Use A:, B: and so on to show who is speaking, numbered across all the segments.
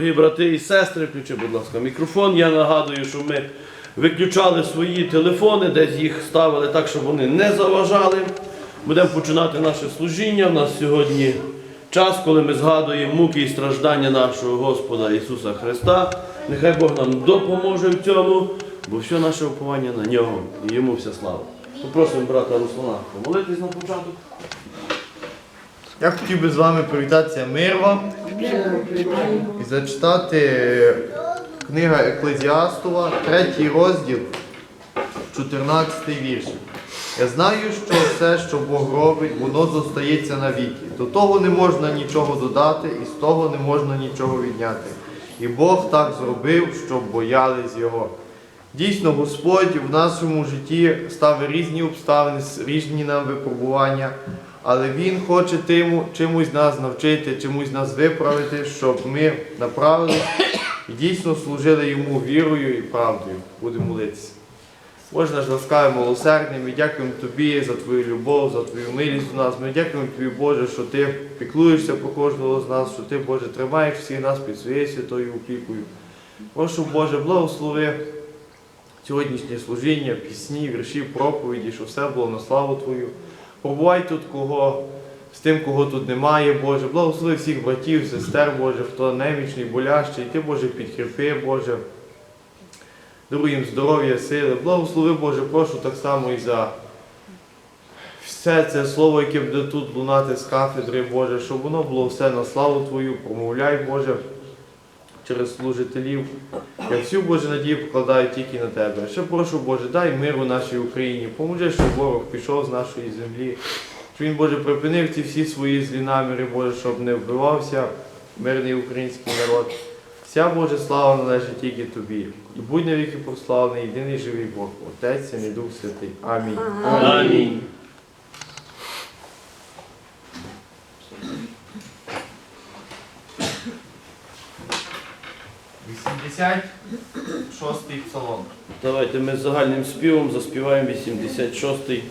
A: Дорогі брати і сестри, включи, будь ласка, мікрофон. Я нагадую, що ми виключали свої телефони, десь їх ставили так, щоб вони не заважали. Будемо починати наше служіння. У нас сьогодні час, коли ми згадуємо муки і страждання нашого Господа Ісуса Христа. Нехай Бог нам допоможе в цьому, бо все наше уповання на нього і йому вся слава. Попросимо брата Руслана помолитись на початок.
B: Я хотів би з вами привітатися мир вам і зачитати книга Еклезіастова, третій розділ, 14 вірш. Я знаю, що все, що Бог робить, воно зостається навіки. До того не можна нічого додати, і з того не можна нічого відняти. І Бог так зробив, щоб боялись Його. Дійсно, Господь в нашому житті ставить різні обставини, різні нам випробування, але Він хоче тиму, чимось нас навчити, чимось нас виправити, щоб ми направились і дійсно служили йому вірою і правдою. Будемо молитися. Боже наш ласкавий милосердний, ми дякуємо Тобі за Твою любов, за Твою милість у нас. Ми дякуємо Тобі, Боже, що Ти піклуєшся про кожного з нас, що Ти, Боже, тримаєш всіх нас під своєю святою опікою. Прошу, Боже, благослови сьогоднішнє служіння, пісні, вірші, проповіді, щоб все було на славу Твою. Побувай тут кого, з тим, кого тут немає, Боже. Благослови всіх братів, сестер, Боже, хто немічний, болящий. Ти, Боже, підкріпи, Боже. Даруй їм здоров'я, сили. Благослови, Боже, прошу так само і за все це слово, яке буде тут лунати з кафедри, Боже, щоб воно було все на славу Твою. Промовляй, Боже, через служителів. Я всю Боже надію покладаю тільки на Тебе. Ще прошу, Боже, дай миру нашій Україні. Поможи, щоб ворог пішов з нашої землі. Щоб він, Боже, припинив ці всі свої злі наміри, Боже, щоб не вбивався мирний український народ. Вся Божа слава належить тільки Тобі. І будь навіки прославлений, єдиний живий Бог, Отець і Дух Святий. Амінь.
A: Амінь.
B: Вісімдесят шостий псалом.
A: Давайте ми загальним співом заспіваємо 86-й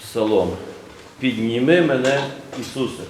A: псалом. Підніми мене, Ісусе.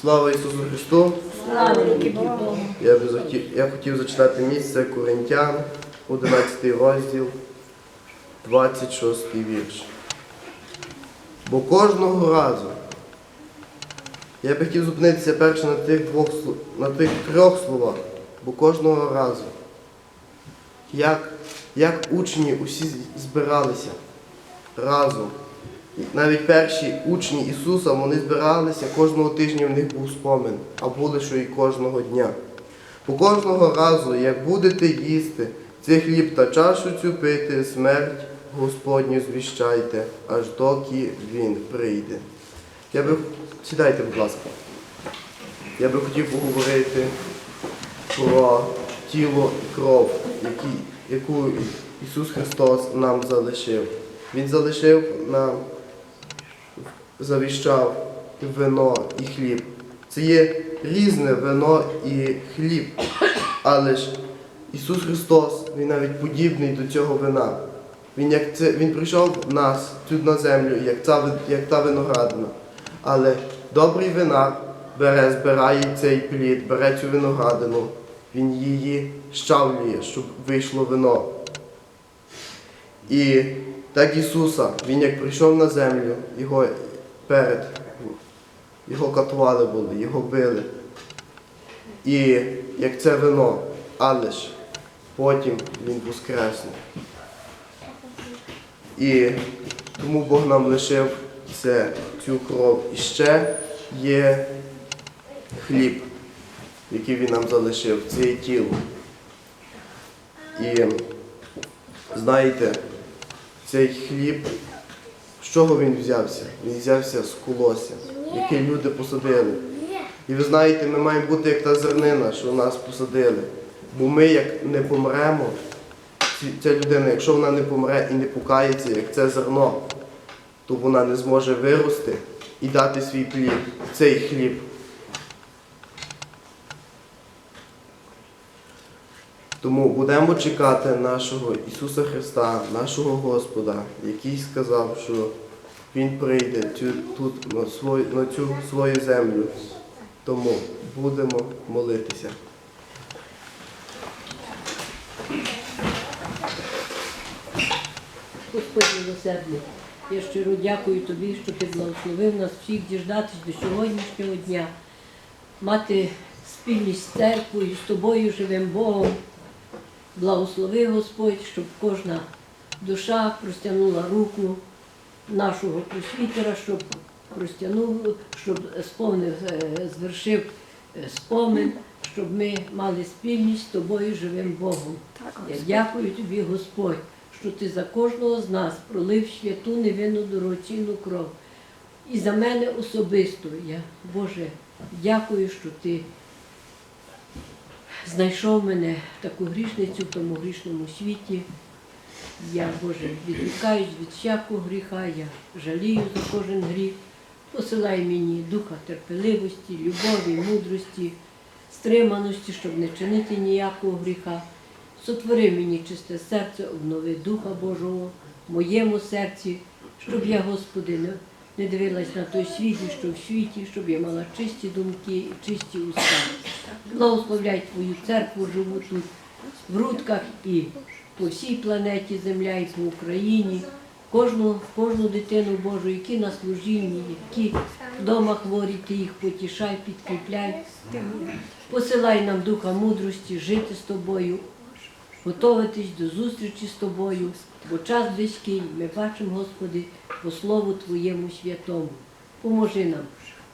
C: Слава Ісусу Христу!
D: Слава Богу.
C: Я би захотів, я хотів зачитати місце Коринтян, 11 розділ, 26 вірш. Бо кожного разу я би хотів зупинитися перше на тих двох на тих трьох словах, бо кожного разу, як, як учні усі збиралися разом. Навіть перші учні Ісуса вони збиралися, кожного тижня в них був спомин, а були що і кожного дня. Бо кожного разу, як будете їсти цей хліб та чашу цю пити, смерть Господню звіщайте, аж доки Він прийде. Я би сідайте, будь ласка. Я би хотів поговорити про тіло і кров, які, яку Ісус Христос нам залишив. Він залишив нам, завіщав вино і хліб. Це є різне вино і хліб. Але ж Ісус Христос, Він навіть подібний до цього вина. Він, як це, він прийшов нас тут на землю, як та, як та виноградина. Але добрий винар бере, збирає цей плід, бере цю виноградину, він її щавлює, щоб вийшло вино. І так Ісуса, Він як прийшов на землю, його перед, його катували були, його били. І як це вино, але ж потім Він воскресне. І тому Бог нам лишив це, цю кров. І ще є хліб, який Він нам залишив, це є тіло. І знаєте, цей хліб, з чого він взявся? Він взявся з колосся, яке люди посадили. І ви знаєте, ми маємо бути як та зернина, що нас посадили. Бо ми, як не помремо, ця людина, якщо вона не помре і не покається, як це зерно, то вона не зможе вирости і дати свій плід, цей хліб. Тому будемо чекати нашого Ісуса Христа, нашого Господа, який сказав, що Він прийде тут на, свою, на цю свою землю. Тому будемо молитися.
D: Господь милосердний, я щиро дякую тобі, що ти благословив нас всіх діждатись до сьогоднішнього дня, мати спільність з церквою, з тобою, живим Богом. Благослови Господь, щоб кожна душа простягнула руку нашого просвітера, щоб простягнув, щоб сповнив, е, звершив е, спомин, щоб ми мали спільність з тобою, живим Богом. Я дякую тобі, Господь, що ти за кожного з нас пролив святу невинну дорогоцінну кров. І за мене особисто я, Боже, дякую, що ти знайшов мене таку грішницю в тому грішному світі. Я, Боже, відвікаюсь від всякого гріха, я жалію за кожен гріх. Посилай мені духа терпеливості, любові, мудрості, стриманості, щоб не чинити ніякого гріха. Сотвори мені чисте серце, обнови Духа Божого в моєму серці, щоб я, Господи, не, не дивилась на той світ, що в світі, щоб я мала чисті думки чисті уста. Благословляй Твою церкву живу тут, в Рудках і по всій планеті Земля і по Україні. Кожну, кожну дитину Божу, які на служінні, які вдома хворі, ти їх потішай, підкріпляй. Посилай нам духа мудрості, жити з тобою, готуватись до зустрічі з тобою, бо час близький, ми бачимо, Господи, по Слову Твоєму святому. Поможи нам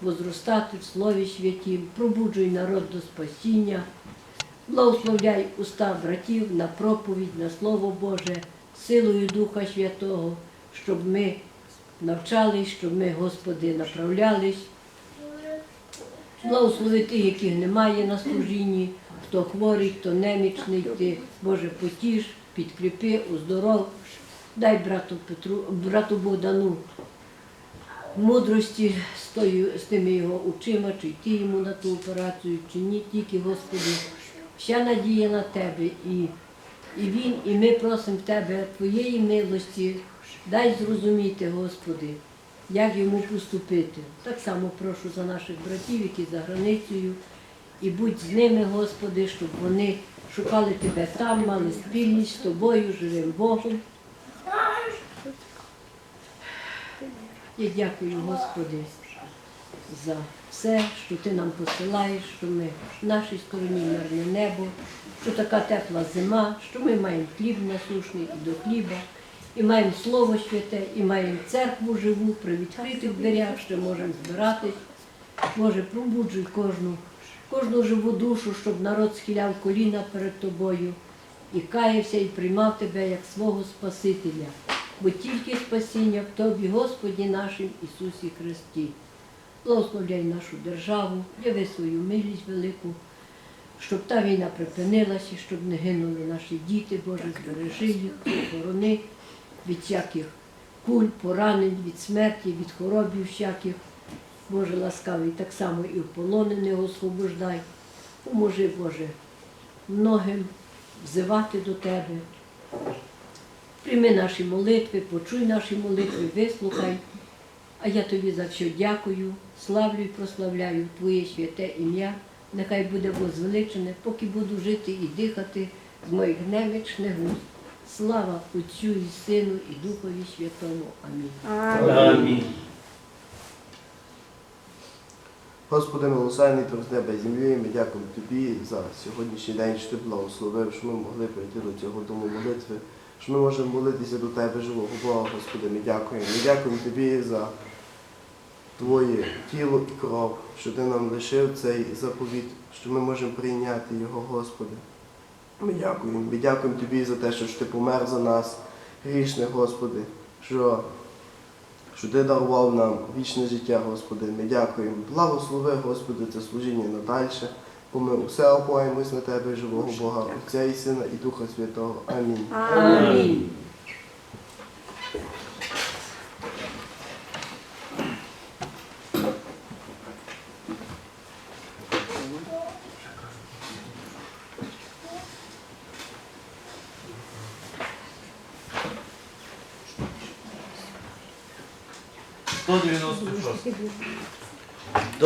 D: возростати в Слові святім, пробуджуй народ до спасіння, благословляй уста братів на проповідь, на Слово Боже, силою Духа Святого, щоб ми навчались, щоб ми, Господи, направлялись. Благослови тих, яких немає на служінні, хто хворий, хто немічний, ти, Боже, потіш, підкріпи, оздоров. Дай брату Петру, брату Богдану мудрості з, тою, з тими його очима, чи йти йому на ту операцію, чи ні, тільки, Господи, вся надія на Тебе. І, і він, і ми просимо в Тебе Твоєї милості, Дай зрозуміти, Господи, як йому поступити. Так само прошу за наших братів, які за границею, і будь з ними, Господи, щоб вони шукали Тебе там, мали спільність з Тобою, живим Богом. Я дякую, Господи, за все, що Ти нам посилаєш, що ми в нашій стороні мирне небо, що така тепла зима, що ми маємо хліб насушний і до хліба, і маємо Слово святе, і маємо церкву живу, при відкритих дверях ще можемо збиратись. Боже, пробуджуй кожну, кожну живу душу, щоб народ схиляв коліна перед тобою і каявся і приймав тебе як свого Спасителя. Бо тільки спасіння в тобі, Господі нашим Ісусі Христі. Благословляй нашу державу, яви свою милість велику, щоб та війна припинилася, щоб не гинули наші діти, Боже, збережи їх, охорони від всяких куль, поранень, від смерті, від хворобів всяких. Боже ласкавий, так само і в полонених освобождай. Поможи, Боже, многим взивати до Тебе. Прийми наші молитви, почуй наші молитви, вислухай. А я тобі за все дякую, славлю і прославляю Твоє святе ім'я. Нехай буде возвеличене, поки буду жити і дихати з моїх немічних вуст. Слава Отцю і Сину, і Духові Святому. Амінь.
A: Амінь.
C: Господи, милосердний Твор з неба і землі, ми дякуємо Тобі за сьогоднішній день, що Ти благословив, що ми могли прийти до цього дому молитви, що ми можемо молитися до Тебе, живого Бога, Господи, ми дякуємо. Ми дякуємо Тобі за Твоє тіло і кров, що Ти нам лишив цей заповіт, що ми можемо прийняти його, Господи. Ми дякуємо. Ми дякуємо Тобі за те, що Ти помер за нас, грішних, Господи, що що ти дарував нам вічне життя, Господи. Ми дякуємо. Благослови, Господи, це служіння надальше, бо ми усе опоїмось на Тебе, живого Бога, Отця і Сина і Духа Святого. Амінь.
D: Амінь.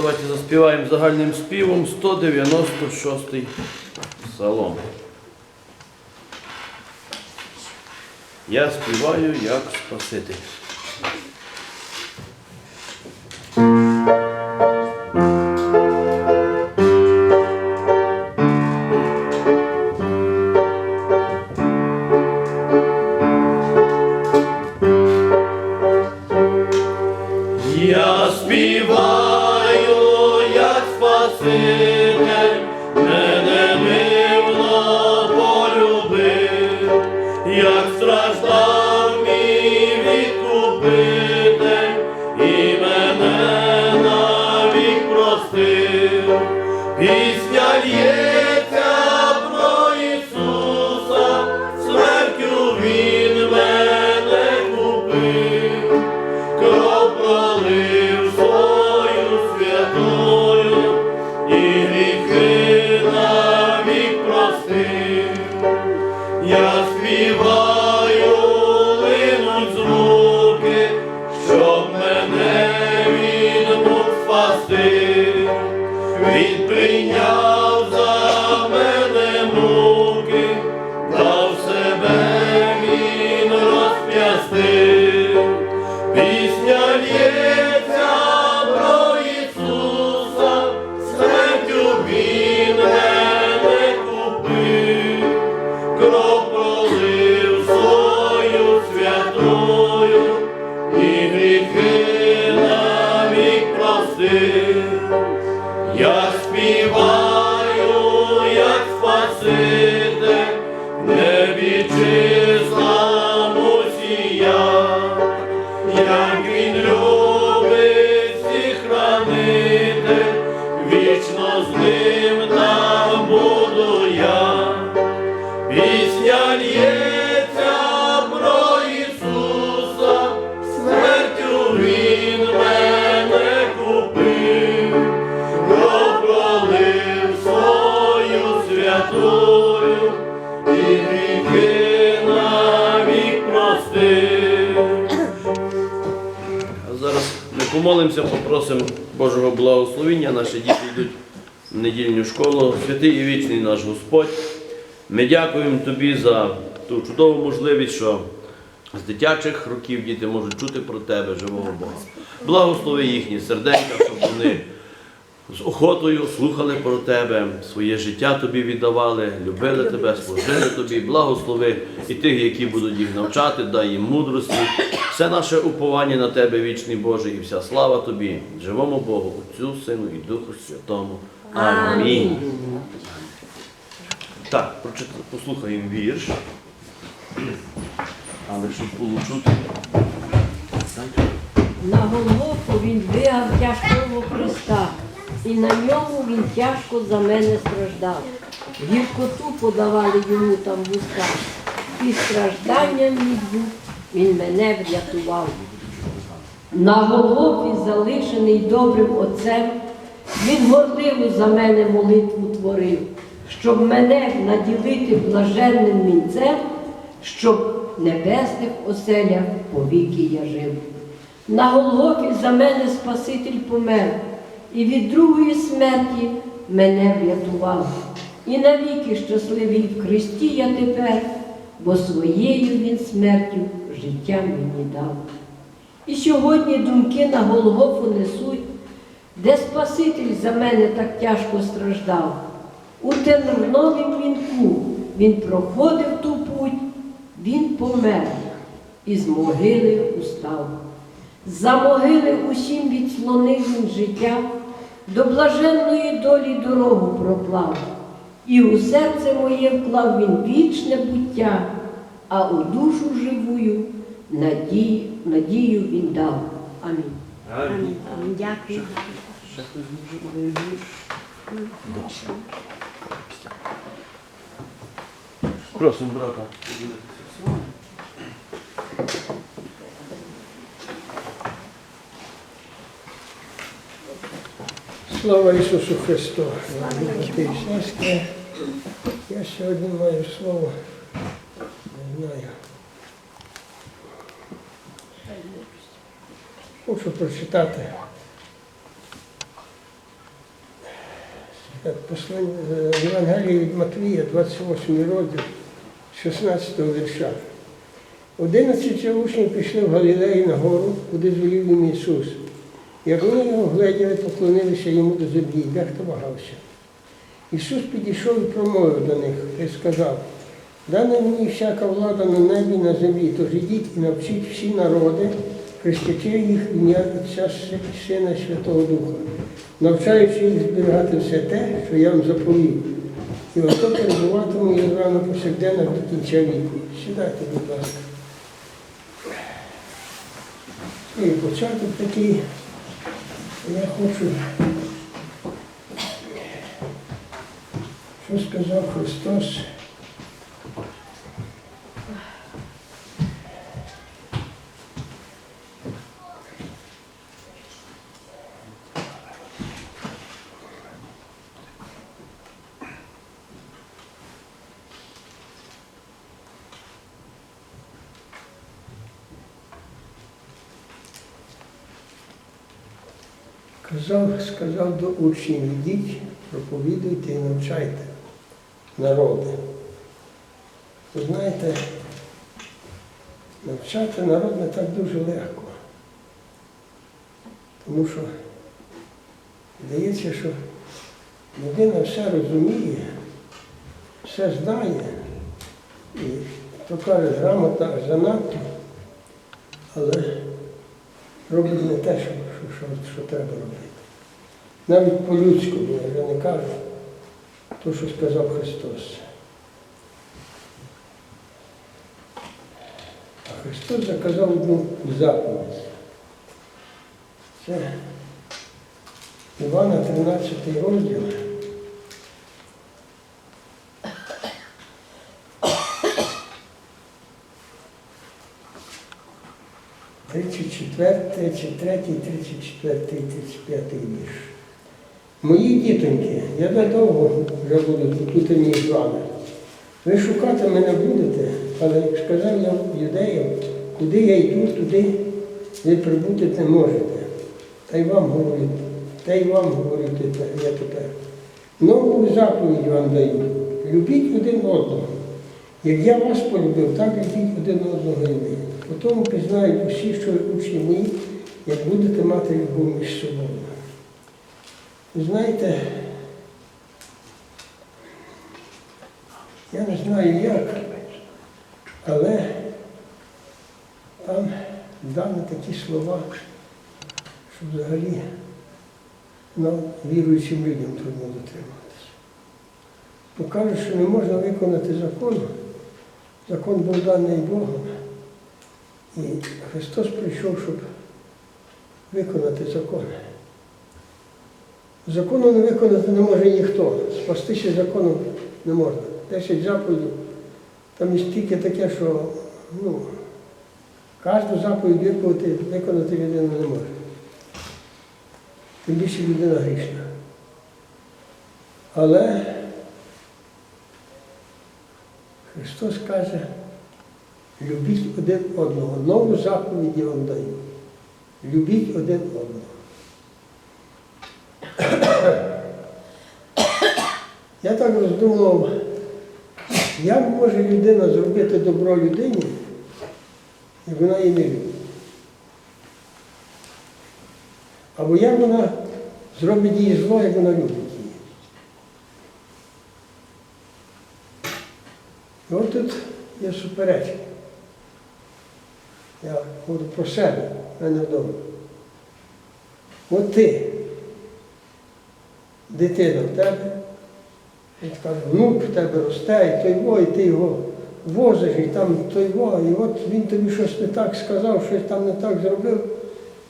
A: Давайте заспіваємо загальним співом 196-й псалом. Я співаю як Спаситель. Попросимо Божого благословення. Наші діти йдуть в недільну школу. Святий і вічний наш Господь. Ми дякуємо Тобі за ту чудову можливість, що з дитячих років діти можуть чути про Тебе, живого Бога. Благослови їхні серденька, щоб вони з охотою слухали про Тебе, своє життя Тобі віддавали, любили Тебе, служили Тобі, благослови і тих, які будуть їх навчати, дай їм мудрості. Все наше уповання на Тебе, вічний Боже, і вся слава Тобі, живому Богу, Отцю, Сину і Духу Святому. Амінь. Так, послухаємо вірш. Але щоб було чути.
D: На Голгофу він вигав тяжкого Христа, і на ньому він тяжко за мене страждав. Гіркоту подавали йому там вуста, і стражданням мій він мене врятував. На Голгофі, залишений добрим отцем, він горливо за мене молитву творив, щоб мене наділити блаженним вінцем, щоб в небесних оселях повіки я жив. На Голгофі за мене Спаситель помер, і від другої смерті мене врятував. І навіки щасливий в Христі я тепер, бо своєю він смертю життя мені дав. І сьогодні думки на Голгофу несуть, де Спаситель за мене так тяжко страждав. У терновім вінку він проходив ту путь, він помер і з могили устав. За могили усім відслонив він життя, до блаженної долі дорогу проклав, і у серце моє вклав він вічне буття, а у душу живую надію, надію він дав. Амінь.
A: Амінь.
E: Амінь. Дякую.
A: Просимо брата.
F: Слава Ісусу Христу! Я сьогодні маю слово, не знаю. Хочу прочитати е, Євангелії від Матвія, 28 розділ, 16 вірша. Одинадцять учнів пішли в Галілеї на гору, куди звелів їм Ісус. Як вони його гляділи, поклонилися йому до землі, дехто вагався. Ісус підійшов і промовив до них і сказав, дана мені всяка влада на небі і на землі, тож ідіть і навчіть всі народи, хрестячи їх ім'я Отця Сина Святого Духа, навчаючи їх зберігати все те, що я вам заповів. І ото перебуватиму я з вами до кінця віку. Сідайте, будь ласка. І початок такий. Я хочу, що сказав Христос. Казав, сказав до учнів, ідіть, проповідуйте і навчайте народи. Ви знаєте, навчати народ не так дуже легко. Тому що здається, що людина все розуміє, все знає, і то каже, грамота занадто, але робить не те, що, що, що, що треба робити. Навіть по-людському, я вже не кажу, то, що сказав Христос. А Христос заказав одну заповідь. Це Івана 13 розділ. Тридцять четвертий, тридцять третій, тридцять четвертий, тридцять п'ятий вірш. Мої дітоньки, я недовго вже буду тут мені з вами. Ви шукати мене будете, але як сказав я юдеям, куди я йду, туди ви прибути не можете. та й вам говорю, та й вам говорю я тепер. Нову заповідь вам даю. Любіть один одного. Як я вас полюбив, так любіть один одного і ви. По тому пізнають усі, що учні мої, як будете мати любов між собою. Знаєте, я не знаю як, але там дані такі слова, що взагалі нам, віруючим людям, трудно дотриматися. Бо кажуть, що не можна виконати закон. Закон був даний Богом. І Христос прийшов, щоб виконати закон. Закону не виконати не може ніхто. Спастися законом не можна. Десять заповідей, там є стільки таке, що ну, кожну заповідь виконати, виконати людина не може. Тим більше людина грішна. Але Христос каже, любіть один одного. Нову заповідь я вам даю. Любіть один одного. Я так роздумував, як може людина зробити добро людині, як вона її не любить. Або як вона зробить їй зло, як вона любить її. І от тут є суперечка. Я говорю про себе, в мене вдома. От ти, дитина в тебе, він каже, внук в тебе росте, і той во, ти його возиш, і там той во, і от він тобі щось не так сказав, щось там не так зробив.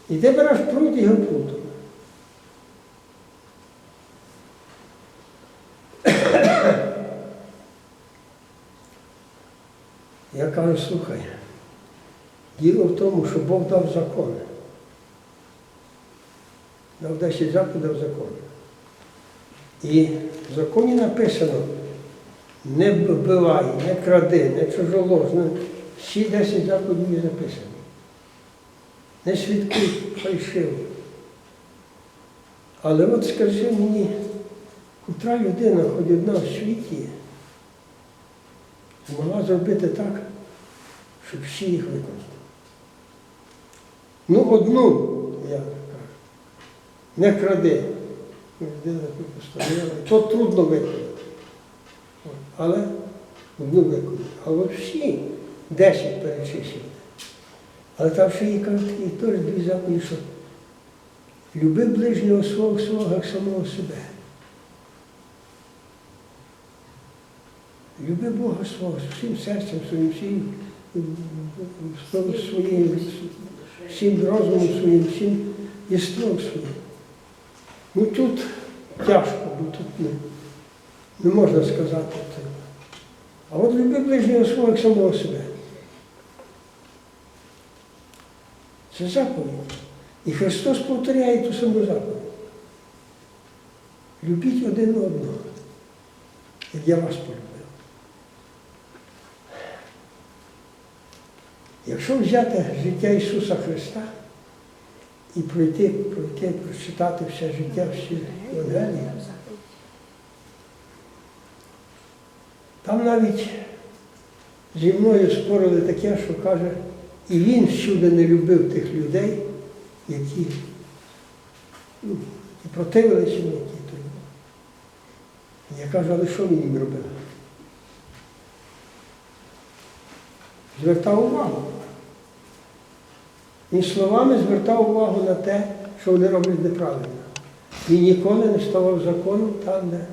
F: І ти береш прут і його. Я кажу, слухай, діло в тому, що Бог дав закон. Дав 10 заповідей закон. І в законі написано, не вбивай, не кради, не чужолож. не- Всі 10 заповідей записані. Не свідкуй фальшиво. Але от скажи мені, котра людина, хоч одна в світі, змогла зробити так, щоб всі їх виконали. Ну, одну, я кажу, не кради. Людина постановила. То трудно виконати. Але одну виконати. А от всі 10 перечислювати. Але там ще є такі теж дві заповіді, що люби ближнього свого свого як самого себе. Люби Бога свого всім серцем своїм, всім своїм, всім розумом своїм, всім єством своїм. Ну тут тяжко, бо тут не, не можна сказати це. А от люби ближнього свого як самого себе. Це заповідь. І Христос повторяє ту саму заповідь. Любіть один одного, як я вас полюбив. Якщо взяти життя Ісуса Христа і пройти, пройти, прочитати все життя, всі Євангелії, там навіть зі мною спорили таке, що каже, і він всюди не любив тих людей, які ну, і противилися то. Я кажу, але що він їм робив? Звертав увагу. Він словами звертав увагу на те, що вони роблять неправильно. Він ніколи не ставав законом там, де.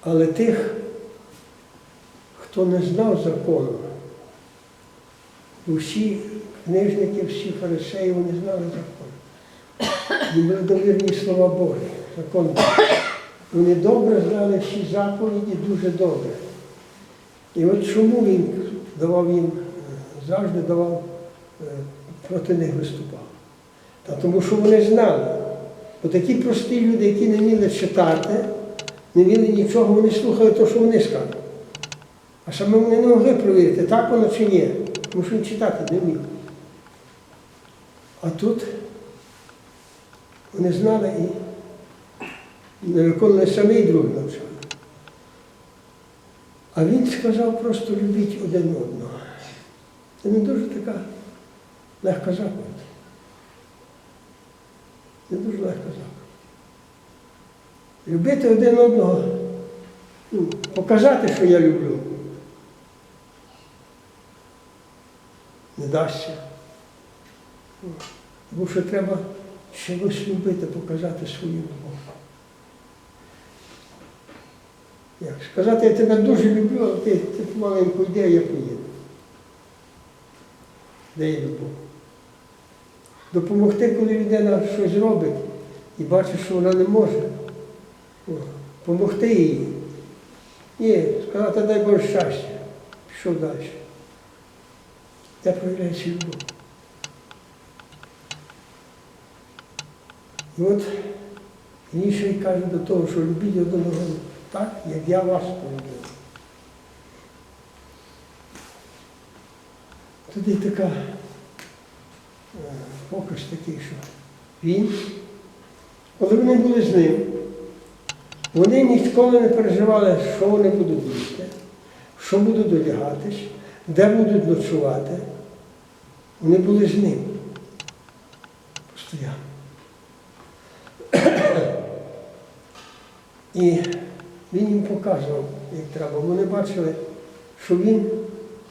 F: Але тих, хто не знав закону, усі книжники, всі фарисеї, вони знали закон. Їм були довірні слова Божі, закон Вони добре знали всі заповіді, дуже добре. І от чому він давав їм, е, завжди давав, е, проти них виступав. Та тому що вони знали. Бо такі прості люди, які не вміли читати, не вміли нічого, вони слухали те, що вони скажуть. А саме вони не могли провірити, так воно чи ні. Тому що він читати не вмів. А тут вони знали і не виконували самі друг навчали. А він сказав просто любіть один одного. Це не дуже така легка заповідь. Не дуже легка заповідь. Любити один одного, ну, показати, що я люблю. Не дасться. Бо що треба чогось любити, показати свою любов. Як сказати, я тебе дуже люблю, а ти, ти помаленьку йди, а я поїду. Де є любов? Допомогти, коли людина щось робить і бачить, що вона не може. Помогти їй. Ні, сказати, дай Боже щастя. Пішов далі. Де проявляється любов? І от інший каже до того, що любіть одного так, як я вас полюбив. Тоді така е, показ такий, що він, коли вони були з ним, вони ніколи не переживали, що вони будуть їсти, що будуть одягатись, де будуть ночувати. Вони були з ним. Постоянно. І він їм показував, як треба. Вони бачили, що він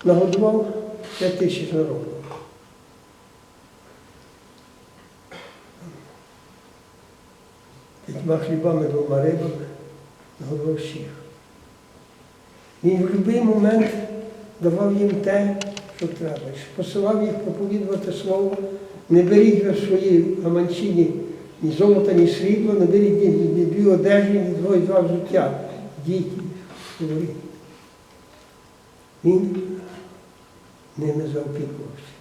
F: нагодував 5 тисяч народу. П'ятьма хлібами, двома рибами нагодував всіх. Він в будь-який момент давав їм те, що треба. Посилав їх проповідувати слово, не беріть ви в свої гаманчині ні золота, ні срібла, не беріть ні, дві одежі, ні двоє два взуття. Діти, говоріть. Він ними заопікувався.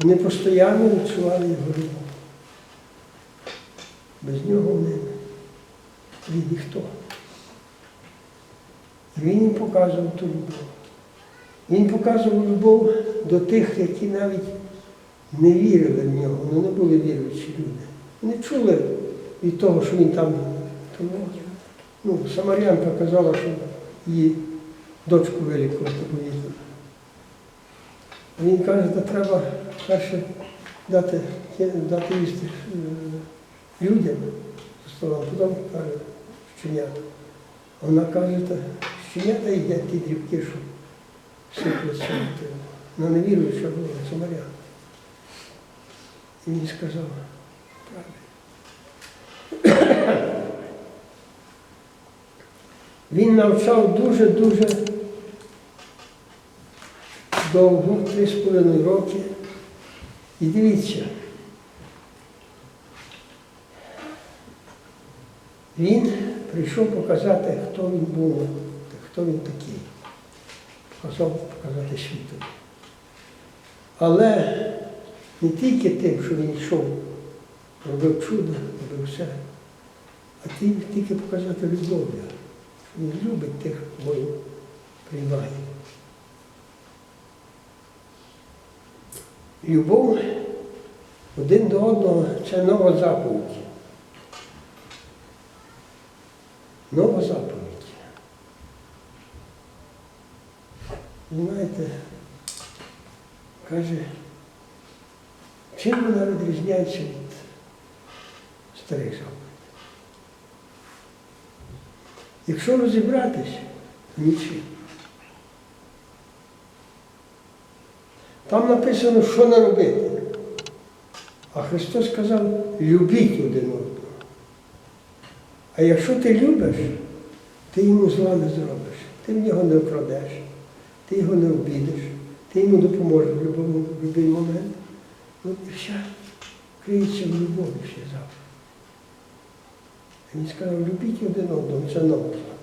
F: Вони постійно відчували його любов. Без нього вони він ніхто. І він їм показував ту любов. Він показував любов до тих, які навіть не вірили в нього, вони не були віруючі люди. Вони чули від того, що він там. Ну, Самарянка казала, що її дочку вилікувати поїздили. Він каже, що треба перше дати, дати їсти е, людям за столом, потім каже, щенята. Вона каже, щенята їдять ті дрібки, що сипляться. Вона не вірує, що була Самарянка. І він сказав, правильно. Він навчав дуже-дуже довго, три з половиною роки. І дивіться, він прийшов показати, хто він був, хто він такий. Показав показати світу. Але не тільки тим, що він йшов, робив чудо, робив все, а тим тільки показати любов. Він любить тих, кого він приймає. Любов один до одного це нова заповідь. Нова заповідь. Знаєте, каже, чим вона відрізняється від старих заповідей? Якщо розібратись, нічим. Там написано, що не робити. А Христос сказав, любіть один одного. А якщо ти любиш, ти йому зла не зробиш, ти в нього не вкрадеш, ти його не обідеш, ти йому допоможеш в будь-який момент. От і все криється в любові ще завжди. 西からウルピキュでのドミチャンナモさ